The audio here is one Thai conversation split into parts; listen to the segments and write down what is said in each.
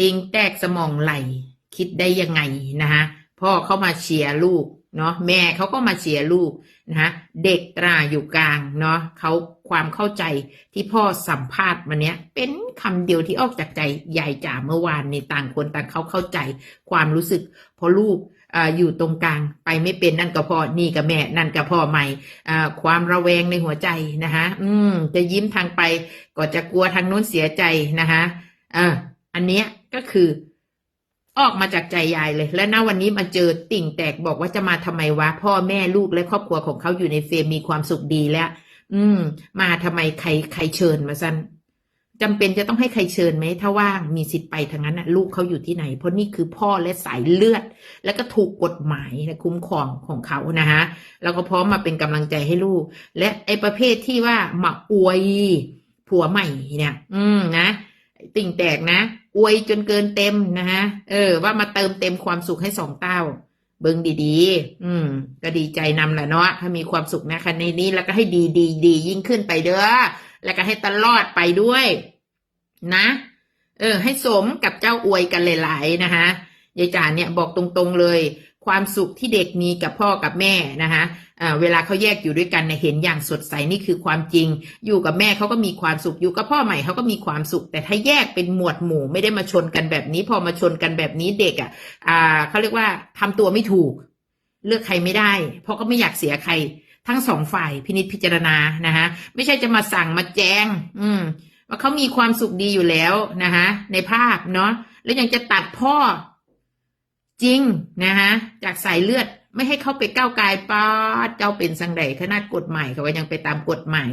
ติงแตกสมองไหล คิดได้ยังไงนะคะพ่อเขามาเชียร์ลูกเนาะแม่เขาก็มาเชียร์ลูกนะคะเด็กตราอยู่กลางเนาะเขาความเข้าใจที่พ่อสัมภาษณ์มาเนี้ยเป็นคำเดียวที่ออกจากใจยายจ๋าเมื่อวานในต่างคนต่างเขาเข้าใจความรู้สึกเพราะลูกออยู่ตรงกลางไปไม่เป็นนั่นก็พ่อนี่กับแม่นั่นกับพ่อใหม่ความระแวงในหัวใจนะคะอืมจะยิ้มทางไปก็จะกลัวทางนู้นเสียใจนะคะอ่า อันเนี้ยก็คือออกมาจากใจยายเลย และณวันนี้มาเจอติ่งแตกบอกว่าจะมาทำไมวะ พ่อแม่ลูกและครอบครัวของเขาอยู่ในเฟรมมีความสุขดีแล้ว อืม มาทำไมใครใครเชิญมาสั้นจำเป็นจะต้องให้ใครเชิญไหมถ้าว่างมีสิทธิ์ไปทางนั้นนะลูกเขาอยู่ที่ไหน เพราะนี่คือพ่อและสายเลือด แล้วก็ถูกกฎหมายและคุ้มครองของเขานะฮะแล้วก็พร้อมมาเป็นกำลังใจให้ลูก และไอประเภทที่ว่ามาอวยผัวใหม่เนี่ย อืมนะ ติ่งแตกนะ อวยจนเกินเต็มนะฮะ เออ ว่ามาเติมเต็มความสุขให้สองเต้า เบิ่งดีๆ อืม ก็ดีใจนำแหละเนาะ ถ้ามีความสุขนะคะในนี้แล้วก็ให้ดีดีดียิ่งขึ้นไปเด้อ แล้วก็ให้ตลอดไปด้วย นะ เออ ให้สมกับเจ้าอวยกันหลาย ๆ นะคะยายจ๋าเนี่ยบอกตรงๆเลย ความสุขที่เด็กมีกับพ่อกับแม่นะคะเวลาเขาแยกอยู่ด้วยกันเนี่ยเห็นอย่างสดใสนี่คือความจริง อยู่กับแม่เขาก็มีความสุขอยู่กับพ่อใหม่เขาก็มีความสุข แต่ถ้าแยกเป็นหมวดหมู่ไม่ได้มาชนกันแบบนี้ พอมาชนกันแบบนี้เด็กอะอ่าเขาเรียกว่าทำตัวไม่ถูก เลือกใครไม่ได้ เพราะก็ไม่อยากเสียใครทั้งสองฝ่ายพินิจพิจารณานะคะไม่ใช่จะมาสั่งมาแจง อืม ว่าเขามีความสุขดีอยู่แล้วนะคะในภาพเนาะแล้วยังจะตัดพ่อ จริงนะคะจากสายเลือดไม่ให้เข้าไปก้าวไกายป้าดเจ้าเป็นสังใดขนาดกฎหมายเขาก็ยังไปตามกฎหมาย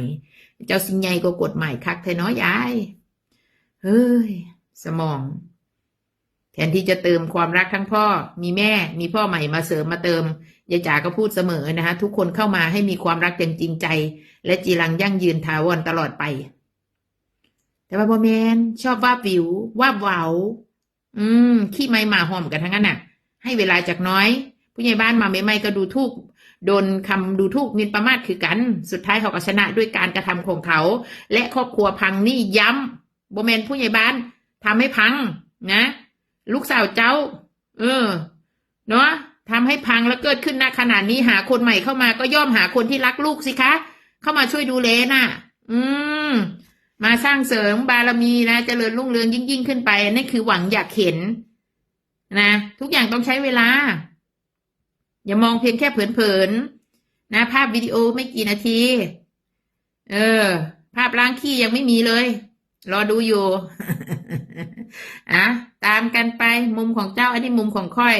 เจ้าสิงใหญ่ก็กฎหมายคักแท้เน้อยยายเฮ้ยสมอง แทนที่จะเติมความรักทั้งพ่อ มีแม่ มีพ่อใหม่มาเสริมมาเติมยายจ๋าก็พูดเสมอนะคะทุกคนเข้ามาให้มีความรักอย่างจริงใจ และจีรังยั่งยืนถาวรตลอดไป แต่ว่าบอแมนชอบว่าบวิวว่าบเหวาอืมขี้ไม้หมาหอมกันทั้งนั้นน่ะ ให้เวลาจากน้อย ผู้ใหญ่บ้านมาไม่ไม่ก็ดูทุกโดนคำดูทุกมินประมาทคือกัน สุดท้ายเขาก็ชนะด้วยการกระทำของเขา และครอบครัวพังนี่ย้ำบอแมนผู้ใหญ่บ้านทำให้พังนะ ลูกสาวเจ้า เออ เนาะทำให้พังแล้วเกิดขึ้นณขนาดนี้หาคนใหม่เข้ามาก็ย่อมหาคนที่รักลูกสิคะ เข้ามาช่วยดูแลน่ะ อืม มาสร้างเสริมบารมีนะเจริญรุ่งเรืองยิ่งยิ่งขึ้นไปนั่นคือหวังอยากเห็น นะทุกอย่างต้องใช้เวลา อย่ามองเพียงแค่เผินๆนะภาพวิดีโอไม่กี่นาที เออ ภาพล้างขี้ยังไม่มีเลย รอดูอยู่อะตามกันไปมุมของเจ้าอันนี้มุมของค่อย